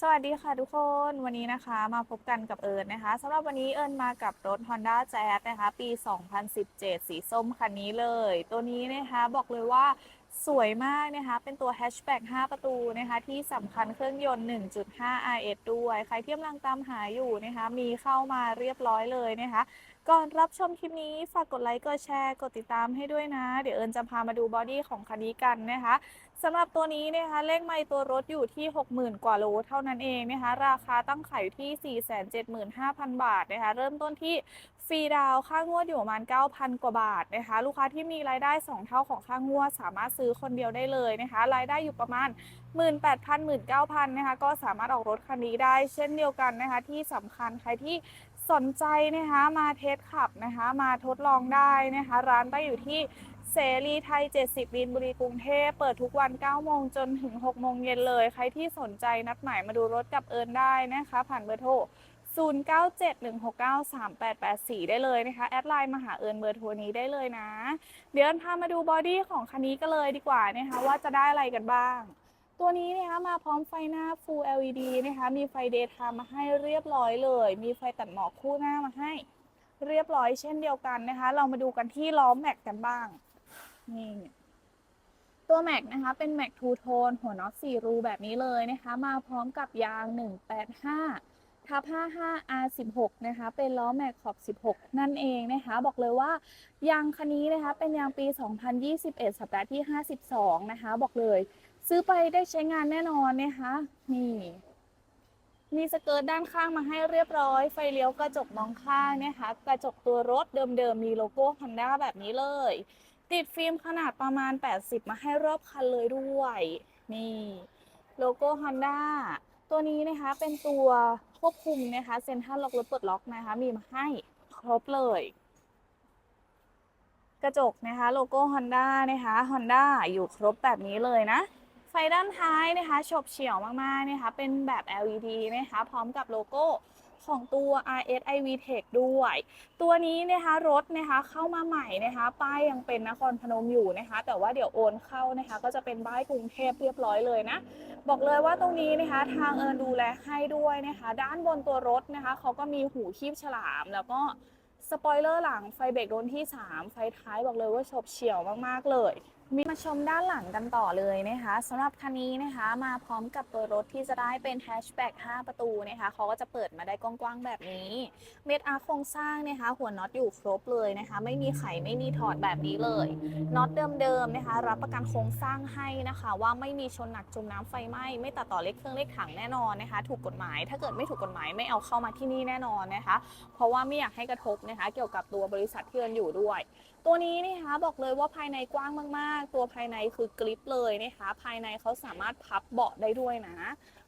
สวัสดีค่ะทุกคนวันนี้นะคะมาพบกันกับเอิญนะคะสำหรับวันนี้เอิญมากับรถ Honda Jazz นะคะ ปี 2017 สีส้มคันนี้เลย ตัวนี้นะคะบอกเลยว่า สวยมากนะคะ เป็นตัวแฮชแบ็ก5 ประตูนะคะ ที่สำคัญเครื่องยนต์ 1.5 RS ด้วย ใครที่กำลังตามหาอยู่นะคะ มีเข้ามาเรียบร้อยเลยนะคะ ก่อนรับชมคลิปนี้ ฝากกดไลค์ กดแชร์ กดติดตามให้ด้วยนะ เดี๋ยวเอิญจะพามาดูบอดี้ของคันนี้กันนะคะสำหรับตัวนี้นะคะเลขไมล์ตัวรถอยู่ที่ 60,000 กว่าโลเท่านั้นเองนะคะ ราคาตั้งขายอยู่ที่ 475,000 บาทนะคะ เริ่มต้นที่ ฟรีดาวค่างวดอยู่ประมาณ 9,000 กว่าบาทนะคะ ลูกค้าที่มีรายได้ 2 เท่าของค่างวด สามารถซื้อคนเดียวได้เลยนะคะ รายได้อยู่ประมาณ 18,000 19,000นะคะก็สามารถออกรถคันนี้ได้ เช่นเดียวกันนะคะ ที่สำคัญใครที่สนใจนะคะมาเทสขับนะคะ มาทดลองได้นะคะ ร้านตั้งอยู่ที่เสรีไทย 70บินบุรีกรุงเทพเปิดทุกวัน 9 โมงจนถึง 6 โมงเย็นเลย ใครที่สนใจนัดหมายมาดูรถกับเอิญได้นะคะ ผ่านเบอร์โทร 0971693884 ได้เลยนะคะ แอดไลน์มาหาเอิญเบอร์โทรนี้ได้เลยนะ เดี๋ยวเอิญพามาดูบอดี้ของคันนี้กันเลยดีกว่านะคะว่าจะได้อะไรกันบ้าง ตัวนี้นะคะมาพร้อมไฟหน้า Full LED นะคะมีไฟ Daytime มาให้เรียบร้อยเลย มีไฟตัดหมอกคู่หน้ามาให้เรียบร้อยเช่นเดียวกันนะคะ เรามาดูกันที่ล้อแม็กกันบ้างนี่ตัวแม็กนะคะเป็นแม็กทูโทนหัวน็อต4รูแบบนี้เลยนะคะ มาพร้อมกับยาง 185 ทับ55 R16 นะคะ เป็นล้อแม็กขอบ 16 นั่นเองนะคะ บอกเลยว่ายางคันนี้นะคะ เป็นยางปี 2021 สัปดาห์ที่ 52 นะคะ บอกเลย ซื้อไปได้ใช้งานแน่นอนนะคะ นี่ มีสเกิร์ตด้านข้างมาให้เรียบร้อย ไฟเลี้ยวกระจกมองข้างนะคะ กระจกตัวรถเดิมๆ มีโลโก้ Honda แบบนี้เลย ติดฟิล์มขนาดประมาณ 80 มาให้รอบคันเลยด้วย นี่ โลโก้ Honda ตัวนี้นะคะ เป็นตัว ควบคุมนะคะเซ็นทรัลล็อกรถปลดล็อกนะคะ มีมาให้ครบเลย กระจกนะคะโลโก้ Honda นะคะ Honda อยู่ครบแบบนี้เลยนะ ไฟด้านท้ายนะคะฉบเฉี่ยวมากๆนะคะ เป็นแบบ LED นะคะ พร้อมกับโลโก้ ของตัว RS iV Tech ด้วย ตัวนี้นะคะรถนะคะเข้ามาใหม่นะคะป้ายยังเป็นนครพนมอยู่นะคะแต่ว่าเดี๋ยวโอนเข้านะคะก็จะเป็นป้ายกรุงเทพเรียบร้อยเลยนะ บอกเลยว่าตรงนี้นะคะทางเอิญดูแลให้ด้วยนะคะด้านบนตัวรถนะคะเขาก็มีหูคีบฉลามแล้วก็สปอยเลอร์หลังไฟเบรกโดนที่ 3 ไฟท้ายบอกเลยว่าฉบเฉี่ยวมาก ๆ เลย มีมาชมด้านหลังกันต่อเลยนะคะสำหรับคันนี้นะคะมาพร้อมกับตัวรถที่จะได้เป็นแฮชแบ็ก5 ประตูนะคะเขาก็จะเปิดมาได้กว้างๆแบบนี้ เม็ดอาร์โครงสร้างนะคะ หัวน็อตอยู่ครบเลยนะคะ ไม่มีไขไม่มีถอดแบบนี้เลยน็อตเดิมๆนะคะ รับประกันโครงสร้างให้นะคะ ว่าไม่มีชนหนักจมน้ำไฟไหม้ไม่ตัดต่อเลขเครื่องเลขถังแน่นอนนะคะ ถูกกฎหมายถ้าเกิดไม่ถูกกฎหมายไม่เอาเข้ามาที่นี่แน่นอนนะคะ เพราะว่าไม่อยากให้กระทบนะคะ เกี่ยวกับตัวบริษัทที่เอินอยู่ด้วยตัวนี้นะคะบอกเลยว่าภายในกว้างมาก ๆ ตัวภายในคือกริปเลยนะคะ ภายในเขาสามารถพับเบาะได้ด้วยนะ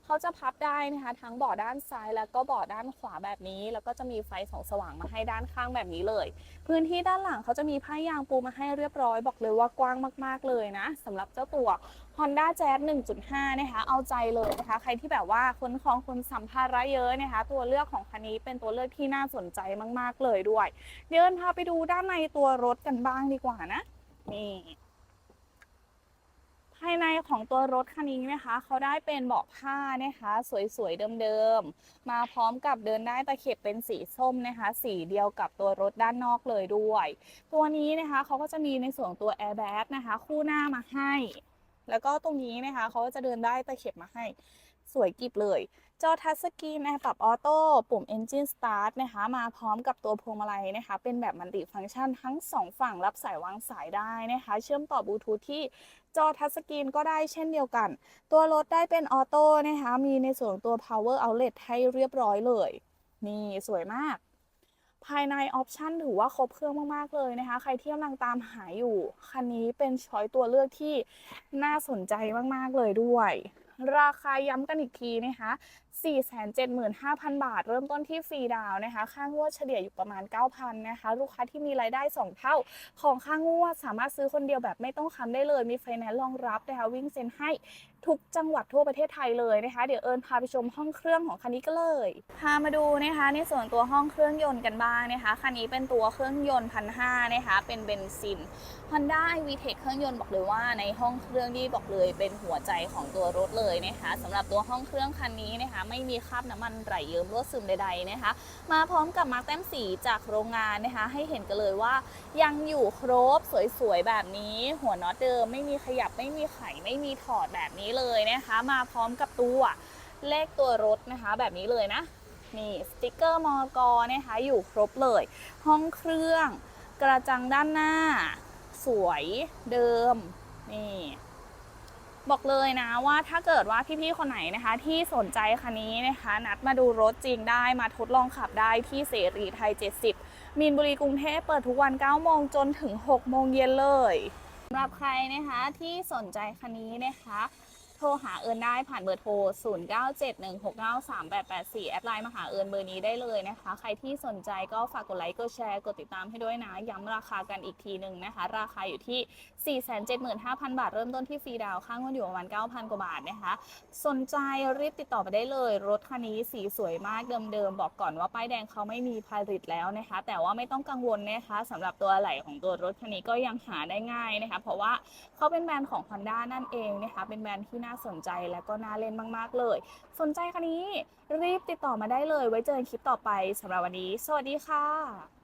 เขาจะพับได้นะคะ ทั้งเบาะด้านซ้ายแล้วก็เบาะด้านขวาแบบนี้ แล้วก็จะมีไฟสองสว่างมาให้ด้านข้างแบบนี้เลย พื้นที่ด้านหลังเขาจะมีผ้ายางปูมาให้เรียบร้อย บอกเลยว่ากว้างมาก ๆเลยนะสำหรับเจ้าตัว Honda Jazz 1.5 นะคะ เอาใจเลยนะคะ ใครที่แบบว่าคนของคนสัมภาระเยอะนะคะ ตัวเลือกของคันนี้เป็นตัวเลือกที่น่าสนใจมาก ๆเลยด้วย เดี๋ยวเอิญพาไปดูด้านในตัวรถกันบ้างดีกว่านะนี่ ภายในของตัวรถคันนี้นะคะเขาได้เป็นเบาะผ้านะคะ สวยๆเดิมๆมาพร้อมกับเดินได้ตะเข็บเป็นสีส้มนะคะ สีเดียวกับตัวรถด้านนอกเลยด้วย ตัวนี้นะคะเขาก็จะมีในส่วนตัวแอร์แบสนะคะ คู่หน้ามาให้ แล้วก็ตรงนี้นะคะเขาก็จะเดินได้ตะเข็บมาให้ สวยกิบเลย จอทัชสกรีนนะปรับออโต้ปุ่ม Engine Start นะคะ มาพร้อมกับตัวพวงมาลัยนะคะ เป็นแบบมัลติฟังก์ชันทั้ง 2 ฝั่งรับสายวางสายได้นะคะ เชื่อมต่อบลูทูธที่จอทัชสกรีนก็ได้เช่นเดียวกัน ตัวรถได้เป็นออโต้นะคะ มีในส่วนตัว power outlet ให้เรียบร้อยเลย นี่สวยมากภายในออปชันถือว่าครบเครื่องมาก ๆ เลยนะคะ ใครที่กำลังตามหาอยู่ คันนี้เป็นช้อยตัวเลือกที่น่าสนใจมาก ๆ เลยด้วย ราคาย้ำกันอีกทีนะคะ 475,000 บาท เริ่มต้นที่ฟรีดาวนะคะ ค่างวดเฉลี่ยอยู่ประมาณ 9,000นะคะ ลูกค้าที่มีรายได้ 2 เท่าของค่างวดสามารถซื้อคนเดียวแบบไม่ต้องค้ำได้เลย มีไฟแนนซ์รองรับนะคะวิ่งเซ็นให้ทุกจังหวัดทั่วประเทศไทยเลยนะคะ เดี๋ยวเอิญพาไปชมห้องเครื่องของคันนี้ก็เลย พามาดูนะคะในส่วนตัวห้องเครื่องยนต์กันบ้างนะคะ คันนี้เป็นตัวเครื่องยนต์พันห้านะคะ เป็นเบนซิน Honda i v t e c h เครื่องยนต์บอกเลยว่าในห้องเครื่องนี่บอกเลยเป็นหัวใจของตัวรถเลยนะคะสำหรับตัวห้องเครื่องคันนี้นะคะไม่มีคราบน้ำมันไหลเยิ้มรั่วซึมใดๆนะคะ มาพร้อมกับมาร์กแต้มสีจากโรงงานนะคะ ให้เห็นกันเลยว่ายังอยู่ครบสวยๆแบบนี้ หัวน็อตเดิมไม่มีขยับไม่มีไขไม่มีถอดแบบนี้เลยนะคะ มาพร้อมกับตัวเลขตัวรถนะคะ แบบนี้เลยนะนี่สติกเกอร์มอกนะคะอยู่ครบเลย ห้องเครื่อง กระจังด้านหน้า สวยเดิมนี่ บอกเลยนะว่าถ้าเกิดว่าพี่ๆคนไหนนะคะ ที่สนใจคันนี้นะคะ นัดมาดูรถจริงได้มาทดลองขับได้ที่เสรีไทย 70 มีนบุรีกรุงเทพเปิดทุกวัน 9 โมงจนถึง 6 โมงเย็นเลยสำหรับใครนะคะที่สนใจคันนี้นะคะ รหาเอิญได้ผ่านเบอร์โทร 0971693884 แอดไลน์มาหาเอิญเบอร์นี้ได้เลยนะคะ ใครที่สนใจก็ฝากกดไลค์ กดแชร์ กดติดตามให้ด้วยนะ ย้ำราคากันอีกทีหนึ่งนะคะ ราคาอยู่ที่ 475,000 บาท เริ่มต้นที่ฟรีดาวค่างวดอยู่ประมาณ 9,000 กว่าบาทนะคะ สนใจรีบติดต่อไปได้เลย รถคันนี้สีสวยมากเดิมๆ บอกก่อนว่าป้ายแดงเขาไม่มีผลิตแล้วนะคะ แต่ว่าไม่ต้องกังวลนะคะสำหรับตัวอะไหล่ของตัวรถคันนี้ก็ยังหาได้ง่ายนะคะ เพราะว่าเขาเป็นแบรนด์ของ Honda นั่นเองนะคะ เป็นแบรนด์ที่น่าสนใจและก็น่าเล่นมาก ๆ เลย สนใจคันนี้รีบติดต่อมาได้เลย ไว้เจอกันคลิปต่อไปสำหรับวันนี้ สวัสดีค่ะ